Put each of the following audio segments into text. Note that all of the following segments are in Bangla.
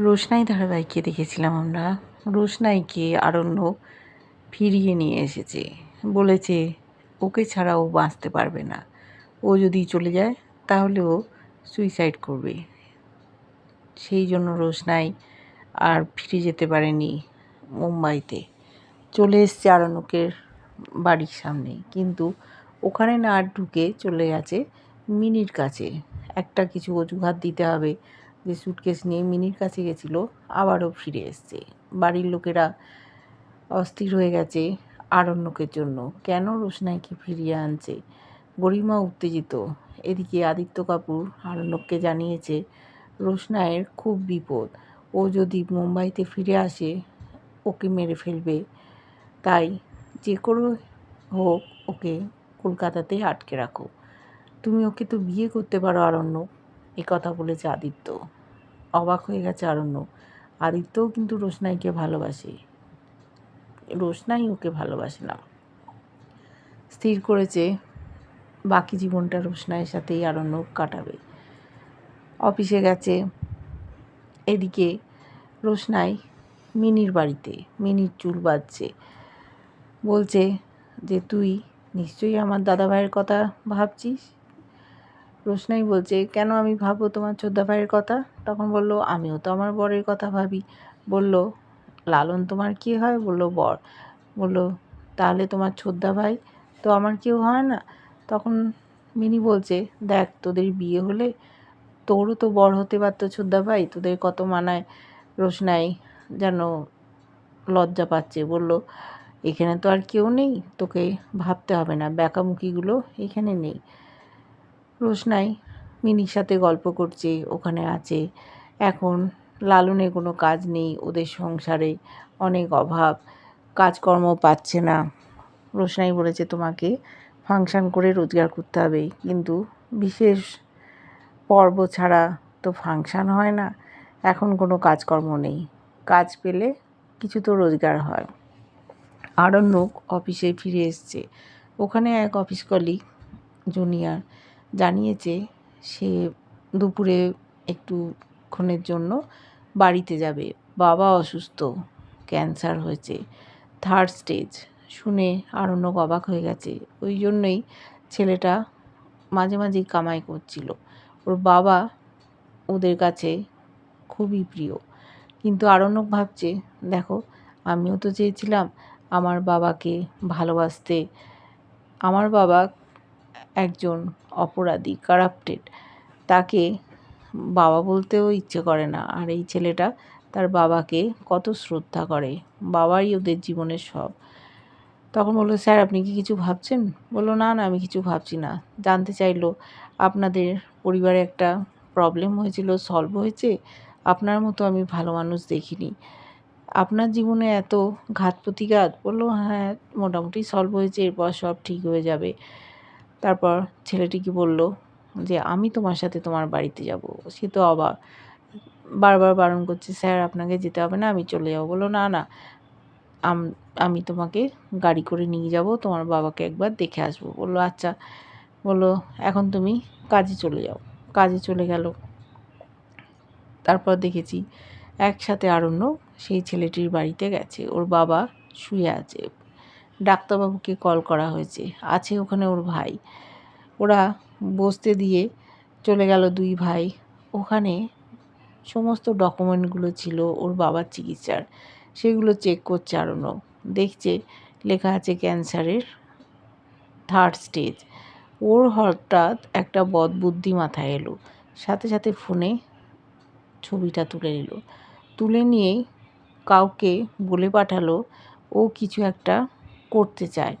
রোশনাই ধারাবাহিকে দেখেছিলাম আমরা। রোশনাইকে আরণ্য ফিরিয়ে নিয়ে এসেছে। বলেছে, ওকে ছাড়া ও বাঁচতে পারবে না। ও যদি চলে যায়, তাহলে ও সুইসাইড করবে। সেই জন্য রোশনাই আর ফিরে যেতে পারেনি মুম্বাইতে। চলে এসছে আরণ্যকের বাড়ির সামনে। কিন্তু ওখানে না আর ঢুকে চলে গেছে মিনির কাছে। একটা কিছু অজুহাত দিতে হবে। যে সুটকেস নিয়ে মিনির কাছে গেছিল, আবারও ফিরে এসছে। বাড়ির লোকেরা অস্থির হয়ে গেছে আরণ্যকের জন্য। কেন রোশনাইকে ফিরিয়ে আনছে? গরিমা উত্তেজিত। এদিকে আদিত্য কাপুর আরণ্যককে জানিয়েছে রোশনায়ের খুব বিপদ। ও যদি মুম্বাইতে ফিরে আসে, ওকে মেরে ফেলবে। তাই যে করে হোক, ওকে কলকাতাতে আটকে রাখো। তুমি ওকে তো বিয়ে করতে পারো আরণ্য এ কথা বলেছে আদিত্য। অবাক হয়ে গেছে আরণ্য। আদিত্যও কিন্তু রোশনাইকে ভালোবাসে। রোশনাই ওকে ভালোবাসে না। স্থির করেছে, বাকি জীবনটা রোশনাইয়ের সাথেই আরণ্য কাটাবে। অফিসে গেছে। এদিকে রোশনাই মিনির বাড়িতে, মিনির চুল বাজছে বলছে যে, তুই নিশ্চয়ই আমার দাদা ভাইয়ের কথা ভাবছিস? রোশনাই বলছে, কেন আমি ভাববো তোমার ছোদ্দা ভাইয়ের কথা? তখন বলল, আমিও তো আমার বরের কথা ভাবি। বলল, লালন তোমার কী হয়? বলল, বর। বলল, তাহলে তোমার ছোদ্দা ভাই তো আমার কেউ হয় না? তখন মিনি বলছে, দেখ, তোদের বিয়ে হলে তোরও তো বর হতে পারতো ছোদ্দা ভাই, তোদের কত মানায় রোশনাই যেন লজ্জা পাচ্ছে। বলল, এখানে তো আর কেউ নেই, তোকে ভাবতে হবে না ব্যাকামুখিগুলো এখানে নেই। রোশনাই, মিনির সাথে গল্প করছে, ওখানে আছে। এখন লালনে কোনো কাজ নেই, ওদের সংসারে অনেক অভাব কাজকর্ম পাচ্ছে না। রোশনাই বলেছে, তোমাকে ফাংশন করে রোজগার করতে হবে, কিন্তু বিশেষ পর্ব ছাড়া তো ফাংশন হয় না, এখন কোনো কাজকর্ম নেই। কাজ পেলে কিছু তো রোজগার হয়। আরণ্যক অফিসে ফিরে এসছে। ওখানে এক অফিস কলিগ জুনিয়র জানিয়েছে সে দুপুরে একটুক্ষণের জন্য বাড়িতে যাবে। বাবা অসুস্থ, ক্যান্সার হয়েছে থার্ড স্টেজ শুনে আরণ্যক অবাক হয়ে গেছে। ওই জন্যই ছেলেটা মাঝে মাঝেই কামাই করছিল। ওর বাবা ওদের কাছে খুবই প্রিয়। কিন্তু আরণ্যক ভাবছে, দেখো, আমিও তো চেয়েছিলাম আমার বাবাকে ভালোবাসতে। আমার বাবা একজন অপরাধী কারাপ্টেড তাকে বাবা বলতেও ইচ্ছে করে না। আর এই ছেলেটা তার বাবাকে কত শ্রদ্ধা করে। বাবাই ওদের জীবনের সব। তখন বলল, স্যার, আপনি কি কিছু ভাবছেন? বলল, না না, আমি কিছু ভাবছি না। জানতে চাইলো, আপনাদের পরিবারে একটা প্রবলেম হয়েছিল সলভ হয়েছে? আপনার মতো আমি ভালো মানুষ দেখিনি। আপনার জীবনে এত ঘাত প্রতিঘাত? বলল হ্যাঁ মোটামুটি সলভ হয়েছে, এরপর সব ঠিক হয়ে যাবে। তারপর ছেলেটিকে বলল যে, আমি তোমার সাথে তোমার বাড়িতে যাব। সে তো অবাক। বারবার বারণ করছে, স্যার, আপনাকে যেতে হবে না, আমি চলে যাব। বলো না না আমি তোমাকে গাড়ি করে নিয়ে যাব, তোমার বাবাকে একবার দেখে আসব। বলল আচ্ছা। বলল, এখন তুমি কাজে চলে যাও। কাজে চলে গেল। তারপর দেখেছি, একসাথে আরণ্য সেই ছেলেটির বাড়িতে গেছে। ওর বাবা শুয়ে আছে। ডাক্তারবাবুকে কল করা হয়েছে। আছে ওখানে ওর ভাই। ওরা বসতে দিয়ে চলে গেল দুই ভাই। ওখানে সমস্ত ডকুমেন্টগুলো ছিল ওর বাবার চিকিৎসার। সেগুলো চেক করছে আরণ্য দেখছে লেখা আছে ক্যান্সারের থার্ড স্টেজ ওর হঠাৎ একটা বদবুদ্ধি মাথায় এলো। সাথে সাথে ফোনে ছবিটা তুলে নিল। তুলে নিয়েই কাউকে বলে পাঠালো, ও কিছু একটা করতে চায়।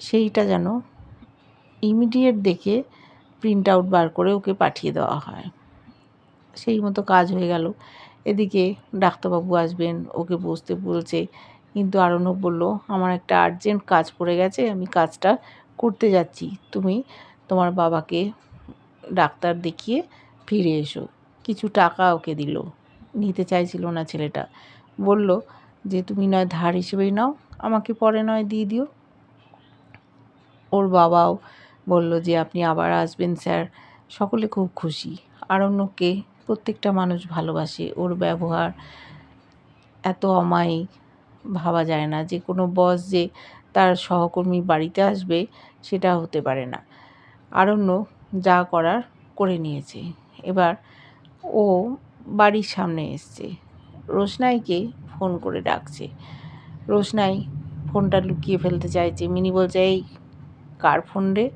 সেইটা যেন ইমিডিয়েট দেখে প্রিন্ট আউট বার করে ওকে পাঠিয়ে দেওয়া হয়। সেই মতো কাজ হয়ে গেল। এদিকে ডাক্তারবাবু আসবেন, ওকে বসতে বলছে। কিন্তু আরণ্যক বলল, আমার একটা আর্জেন্ট কাজ পড়ে গেছে, আমি কাজটা করতে যাচ্ছি। তুমি তোমার বাবাকে ডাক্তার দেখিয়ে ফিরে এসো। কিছু টাকা ওকে দিল। নিতে চাইছিল না ছেলেটা। বলল যে, তুমি নয়, ধার হিসেবেই নাও। আমাকে পরে নয় দিয়ে দিও। ওর বাবাও বলল যে, আপনি আবার আসবেন স্যার। সকলে খুব খুশি। আরণ্যককে প্রত্যেকটা মানুষ ভালোবাসে। ওর ব্যবহার এত অমায়িক। ভাবা যায় না। যে কোনো বস যে তার সহকর্মী বাড়িতে আসবে, সেটা হতে পারে না। আরণ্য যা করার করে নিয়েছে। এবার ও বাড়ির সামনে এসছে। রোশনাইকে ফোন করে ডাকছে। রোশনাই ফোনটা লুকিয়ে ফেলতে চাইছে। মিনি বলছে, এই, কার ফোন রে?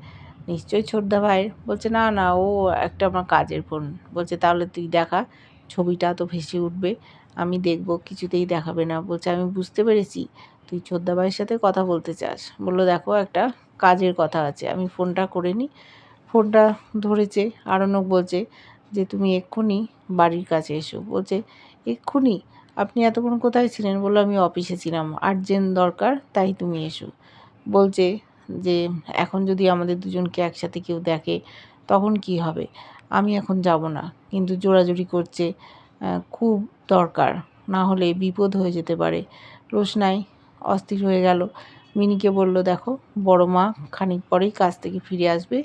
নিশ্চয়ই ছোটদা ভাইয়ের। বলছে, না না, ও একটা আমার কাজের ফোন। বলছে, তাহলে তুই দেখা, ছবিটা তো ভেসে উঠবে। আমি দেখব, কিছুতেই দেখাবে না। বলছে, আমি বুঝতে পেরেছি। তুই ছোটদা ভাইয়ের সাথে কথা বলতে চাস। বলল, দেখো, একটা কাজের কথা আছে। আমি ফোনটা করে নিই ফোনটা ধরেছে। আরণ্যক বলছে যে, তুমি এক্ষুনি বাড়ির কাছে এসো। বলছে, এক্ষুনি? আপনি এতক্ষণ কোথায় ছিলেন? বলল, আমি অফিসে ছিলাম। আর্জেন্ট দরকার, তাই তুমি এসো। বলছে যে, এখন যদি আমাদের দুজনকে একসাথে কেউ দেখে, তখন কি হবে? আমি এখন যাব না। কিন্তু জোরাজুরি করছে খুব দরকার। না হলে বিপদ হয়ে যেতে পারে। রোশনাই অস্থির হয়ে গেল। মিনিকে বলল, দেখো, বড় মা খানিক পরেই কাজ থেকে ফিরে আসবে।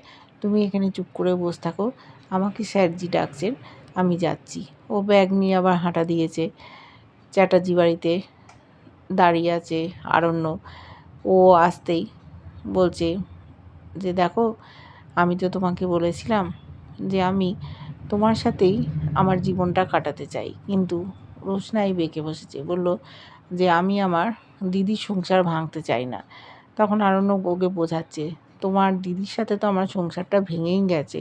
তুমি এখানে চুপ করে বসে থাকো। আমাকে স্যারজি ডাকছেন, আমি যাচ্ছি। ও ব্যাগ নিয়ে আবার হাঁটা দিয়েছে। চ্যাটার্জি বাড়িতে দাঁড়িয়ে আছে আরণ্য। ও আসতেই বলছে যে, দেখো, আমি তো তোমাকে বলেছিলাম যে, আমি তোমার সাথেই আমার জীবনটা কাটাতে চাই। কিন্তু রোশনাই বেঁকে বসেছে। বলল যে, আমি আমার দিদির সংসার ভাঙতে চাই না। তখন আরণ্য ওকে বোঝাচ্ছে, তোমার দিদির সাথে তো আমার সংসারটা ভেঙেই গেছে,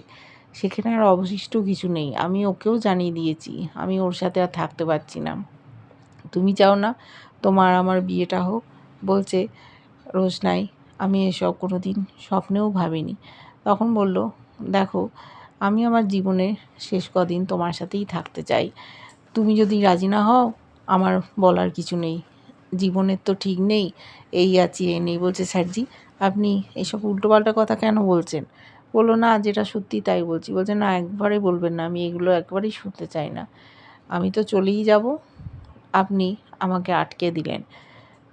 সেখানে আর অবশিষ্ট কিছু নেই। আমি ওকেও জানিয়ে দিয়েছি। আমি ওর সাথে আর থাকতে পারছি না। তুমি চাও না, তোমার আমার বিয়েটা হোক। বলছে রোশনাই আমি এসব কোনো দিন স্বপ্নেও ভাবিনি। তখন বলল, দেখো, আমি আমার জীবনের শেষ কদিন তোমার সাথেই থাকতে চাই। তুমি যদি রাজি না হও, আমার বলার কিছু নেই। জীবনের তো ঠিক নেই, এই আছি, এই নেই। বলছে, স্যারজি, আপনি এসব উল্টোপাল্টা কথা কেন বলছেন? বলল, না, যেটা সত্যি তাই বলছি। বলছে, না, একবারে বলবেন না, আমি এগুলো একবারেই শুনতে চাই না। আমি তো চলেই যাব আপনি আমাকে আটকে দিলেন।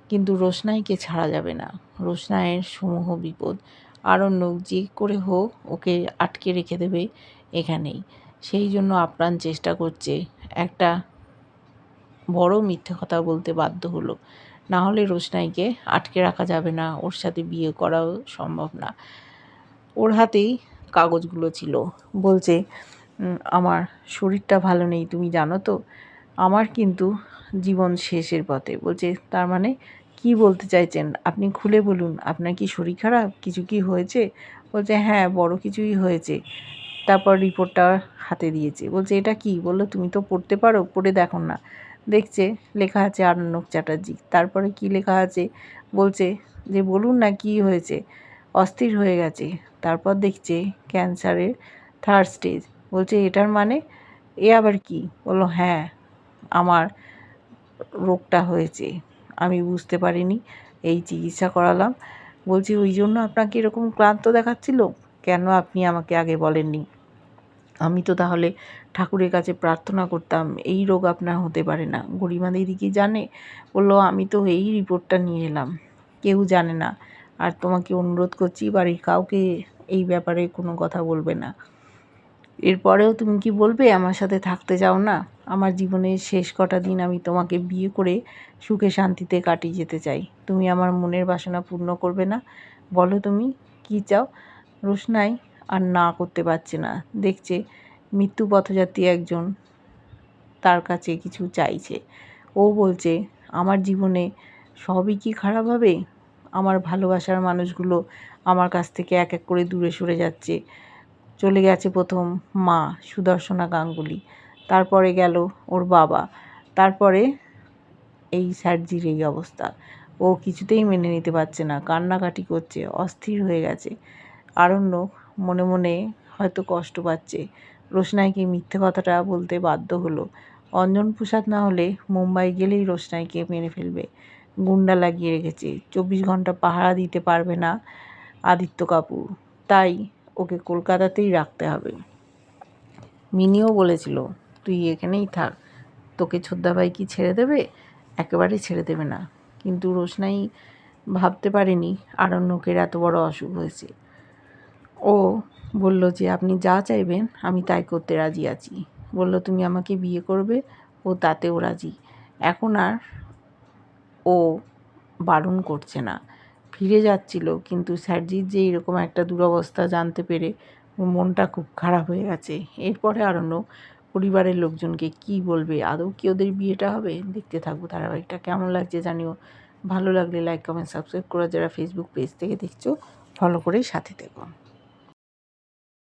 কিন্তু রোশনাইকে ছাড়া যাবে না। রোশনাইয়ের সমূহ বিপদ। আরণ্য যে করে হোক, ওকে আটকে রেখে দেবে এখানেই। সেই জন্য আপ্রাণ চেষ্টা করছে। একটা বড় মিথ্যে কথা বলতে বাধ্য হলো। না হলে রোশনাইকে আটকে রাখা যাবে না। ওর সাথে বিয়ে করাও সম্ভব না। ওর হাতেই কাগজগুলো ছিল। বলছে আমার শরীরটা ভালো নেই, তুমি জানো তো? আমার কিন্তু জীবন শেষের পথে। বলছে, তার মানে কি বলতে চাইছেন? আপনি খুলে বলুন, আপনার কি শরীর খারাপ? কিছু কি হয়েছে? বলছে হ্যাঁ বড় কিছুই হয়েছে। তারপর রিপোর্টটা হাতে দিয়েছে। বলছে, এটা কি? বলল, তুমি তো পড়তে পারো, পড়ে দেখো না। দেখছে, লেখা আছে আরণ্যক চ্যাটার্জি। তারপরে কি লেখা আছে? বলছে যে, বলুন না কি হয়েছে? অস্থির হয়ে গেছে। তারপর দেখছে, ক্যান্সারের থার্ড স্টেজ। বলছে, এটার মানে? এ আবার কি? বলল হ্যাঁ আমার রোগটা হয়েছে। আমি বুঝতে পারিনি, এই চিকিৎসা করালাম। বলছি, ওই জন্য আপনাকে এরকম ক্লান্ত দেখাচ্ছিল? কেন আপনি আমাকে আগে বলেননি? আমি তো তাহলে ঠাকুরের কাছে প্রার্থনা করতাম, এই রোগ আপনার হতে পারে না। গরিমা দিদি কি জানে? বলল, আমি তো এই রিপোর্টটা নিয়ে এলাম। কেউ জানে না। আর তোমাকে অনুরোধ করছি, বাড়ির কাউকে এই ব্যাপারে কোনো কথা বলবে না। এরপরেও তুমি কি বলবে? আমার সাথে থাকতে চাও না। আমার জীবনের শেষ কটা দিন আমি তোমাকে বিয়ে করে সুখে শান্তিতে কাটিয়ে যেতে চাই। তুমি আমার মনের বাসনা পূর্ণ করবে না। বলো তুমি, কি চাও? রোশনাই আর না করতে পারছে না। দেখছে মৃত্যু পথযাত্রী একজন তার কাছে কিছু চাইছে। ও বলছে, আমার জীবনে সবই কি খারাপ হবে? আমার ভালোবাসার মানুষগুলো আমার কাছ থেকে এক এক করে দূরে সরে যাচ্ছে। চলে গেছে প্রথম মা সুদর্শনা গাঙ্গুলি। তারপরে গেল ওর বাবা। তারপরে এই স্যারজির এই অবস্থা। ও কিছুতেই মেনে নিতে পারছে না, কান্নাকাটি করছে, অস্থির হয়ে গেছে। আরণ্য মনে মনে হয়তো কষ্ট পাচ্ছে। রোশনাইকে মিথ্যে কথাটা বলতে বাধ্য হলো। অঞ্জন প্রসাদ না হলে মুম্বাই গেলেই রোশনাইকে মেরে ফেলবে। গুন্ডা লাগিয়ে রেখেছে। চব্বিশ ঘণ্টা পাহারা দিতে পারবে না আদিত্য কাপুর। তাই ওকে কলকাতাতেই রাখতে হবে। মিনিও বলেছিল, তুই এখানেই থাক। তোকে ছোদ্দাভাই কি ছেড়ে দেবে? একেবারেই ছেড়ে দেবে না। কিন্তু রোশনাই ভাবতে পারেনি আরণ্যকের এত বড় অসুখ হয়েছে। ও বলল যে, আপনি যা চাইবেন, আমি তাই করতে রাজি আছি। বলল, তুমি আমাকে বিয়ে করবে, ও তাতেও রাজি। এখন আর ও বারণ করছে না। ফিরে যাচ্ছিল, কিন্তু স্যারজির যে এরকম একটা দুরবস্থা জানতে পেরে মনটা খুব খারাপ হয়ে গেছে। এরপরে আরণ্য, পরিবারের লোকজনকে কি বলবে? আদৌ কি ওদের বিয়েটা হবে? দেখতে থাকব ধারাবাহিকটা। কেমন লাগছে জানিও। ভালো লাগলে লাইক কমেন্ট সাবস্ক্রাইব করে। যারা ফেসবুক পেজ থেকে দেখছ ফলো করেই সাথে থেকো।